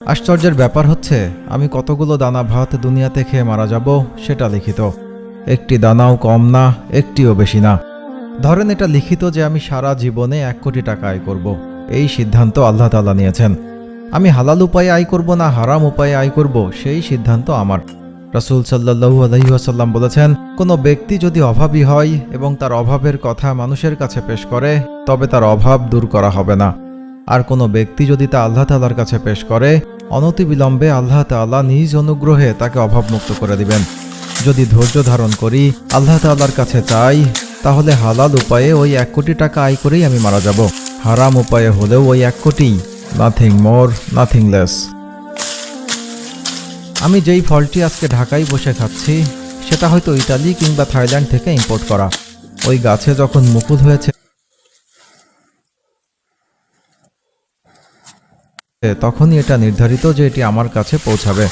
আশ্চর্যের ব্যাপার হচ্ছে, আমি কতগুলো দানা ভাত দুনিয়াতে খেয়ে মারা যাব, সেটা লিখিত। একটি দানাও কম না, একটিও বেশি না। ধরেন এটা লিখিত যে আমি সারা জীবনে এক কোটি টাকা আয় করব। এই সিদ্ধান্ত আল্লাহ তাআলা নিয়েছেন। আমি হালাল উপায়ে আয় করব না হারাম উপায়ে আয় করব, সেই সিদ্ধান্ত আমার। রাসূল সাল্লাল্লাহু আলাইহি ওয়াসাল্লাম বলেছেন, কোনো ব্যক্তি যদি অভাবী হয় এবং তার অভাবের কথা মানুষের কাছে পেশ করে, তবে তার অভাব দূর করা হবে না। আর কোনো ব্যক্তি যদি তা আল্লাহ তাআলার কাছে পেশ করে, অনতিবিলম্বে আল্লাহ তাআলা নিজ অনুগ্রহে তাকে অভাবমুক্ত করে দিবেন। যদি ধৈর্য ধারণ করি, আল্লাহ তাআলার কাছে চাই, তাহলে হালাল উপায়ে ওই এক কোটি টাকা আয় করেই আমি মারা যাব। হারাম উপায়ে হলেও ওই এক কোটি নাথিং মোর নাথিং লেস আমি যেই ফলটি আজকে ঢাকায় বসে খাচ্ছি, সেটা হয়তো ইটালি কিংবা থাইল্যান্ড থেকে ইম্পোর্ট করা। ওই গাছে যখন মুকুল হয়েছে তখনই এটা নির্ধারিত যে এটি আমার কাছে পৌঁছাবে।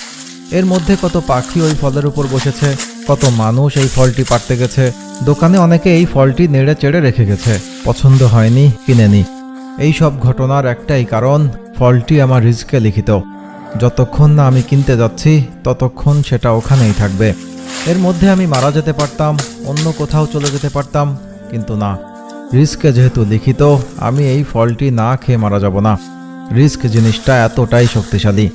এর মধ্যে কত পাখি ওই ফলের উপর বসেছে, কত মানুষ এই ফলটি পাড়তে গেছে, দোকানে অনেকে এই ফলটি নেড়ে চেড়ে রেখে গেছে, পছন্দ হয়নি কিনেনি এই সব ঘটনার একটাই কারণ, ফলটি আমার রিজকে লিখিত। যতক্ষণ না আমি কিনতে যাচ্ছি, ততক্ষণ সেটা ওখানেই থাকবে। এর মধ্যে আমি মারা যেতে পারতাম, অন্য কোথাও চলে যেতে পারতাম, কিন্তু না। রিস্কে যেহেতু লিখিত, আমি এই ফলটি না খেয়ে মারা যাব না। রিস্ক জিনিসটা এতটাই শক্তিশালী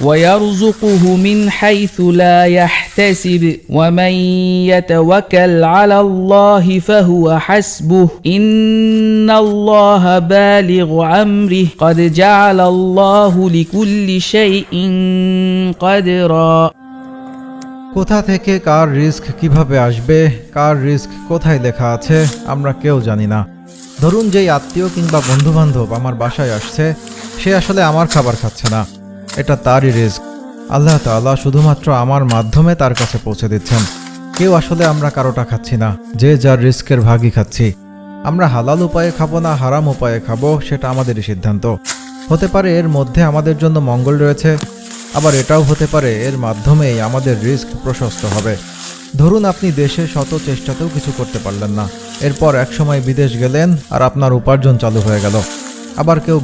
ويرزقه من حيث لا يحتسب ومن يتوكل على الله فهو حسبه ان الله بالغ امره قد جعل الله لكل شيء قدرا কোথা থেকে কার রিস্ক কিভাবে আসবে কার রিস্ক কোথায় লেখা আছে আমরা কেউ জানি না ধরুন যেই আত্মীয় কিংবা বন্ধু বান্ধব আমার বাসায় আসছে, সে আসলে আমার খাবার খাচ্ছে না। এটা তারই রিস্ক। আল্লাহ তাআলা শুধুমাত্র আমার মাধ্যমে তার কাছে পৌঁছে দিচ্ছেন। কেউ আসলে আমরা কারোটা খাচ্ছি না, যে যার রিস্কের ভাগই খাচ্ছি। আমরা হালাল উপায়ে খাব না হারাম উপায়ে খাব, সেটা আমাদেরই সিদ্ধান্ত। হতে পারে এর মধ্যে আমাদের জন্য মঙ্গল রয়েছে, আবার এটাও হতে পারে এর মাধ্যমেই আমাদের রিস্ক প্রশস্ত হবে। ধরুন আপনি দেশে শত চেষ্টাতেও কিছু করতে পারলেন না। এরপর একসময় বিদেশ গেলেন আর আপনার উপার্জন চালু হয়ে গেল। আবার কেউ